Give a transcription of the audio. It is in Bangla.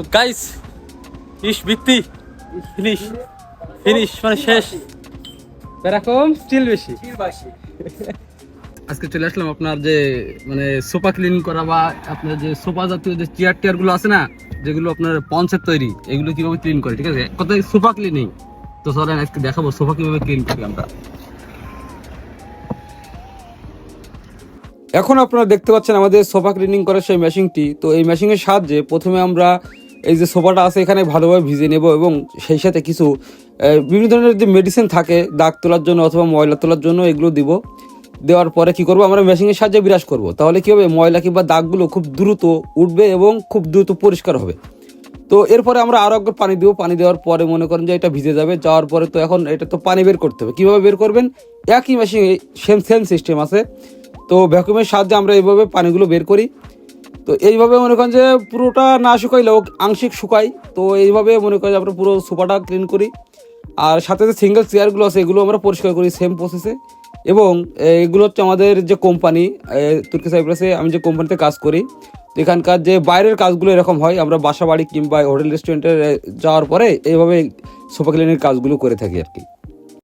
তো গাইস ইস বৃত্তি ফিনিশ ফিনিশ মানে শেষ। এরকম স্টিল বেশি। আজকে চলে আসলাম আপনার যে মানে সোফা ক্লিন করা বা আপনার যে সোফা জাতীয় যে চেয়ার টেয়ারগুলো আছে না যেগুলো আপনার পঞ্চের তৈরি এগুলো কীভাবে ক্লিন করে ঠিক আছে? কত সোফা ক্লিনিং তো চলেন আজকে দেখাবো সোফা কীভাবে ক্লিন করি আমরা। এখন আপনারা দেখতে পাচ্ছেন আমাদের সোফা ক্লিনিং করার সেই মেশিনটি তো এই মেশিনের সাহায্যে প্রথমে আমরা এই যে সোফাটা আছে, এখানে ভালোভাবে ভিজে নেব এবং সেই সাথে কিছু বিভিন্ন ধরনের যে মেডিসিন থাকে, দাগ তোলার জন্য অথবা ময়লা তোলার জন্য এগুলো দিব। দেওয়ার পরে কি করব, আমরা মেশিনের সাহায্যে বিরাজ করব। তাহলে কী হবে, ময়লা কিংবা দাগগুলো খুব দ্রুত উঠবে এবং খুব দ্রুত পরিষ্কার হবে। তো এরপরে আমরা আরও একবার পানি দেবো। পানি দেওয়ার পরে মনে করেন যে এটা ভিজে যাবে। যাওয়ার পরে তো এখন এটা তো পানি বের করতে হবে। কীভাবে বের করবেন? একই মেশিন সেম সেম সিস্টেম আছে। তো ভ্যাকুমের সাহায্যে আমরা এইভাবে পানিগুলো বের করি। তো এইভাবে মনে করেন যে পুরোটা না শুকাইলেও আংশিক শুকাই তো এইভাবে মনে করেন যে আমরা পুরো সোফাটা ক্লিন করি। আর সাথে যে সিঙ্গেল চেয়ারগুলো আছে, এগুলো আমরা পরিষ্কার করি সেম প্রসেসে এবং এগুলো হচ্ছে আমাদের যে কোম্পানি তুর্কি সাইপ্রাসে আমি যে কোম্পানিতে কাজ করি এখানকার যে বাইরের কাজগুলো এরকম হয়, আমরা বাসা বাড়ি কিংবা হোটেল রেস্টুরেন্টে যাওয়ার পরে এইভাবে সোফা ক্লিনের কাজগুলো করে থাকি আর কি।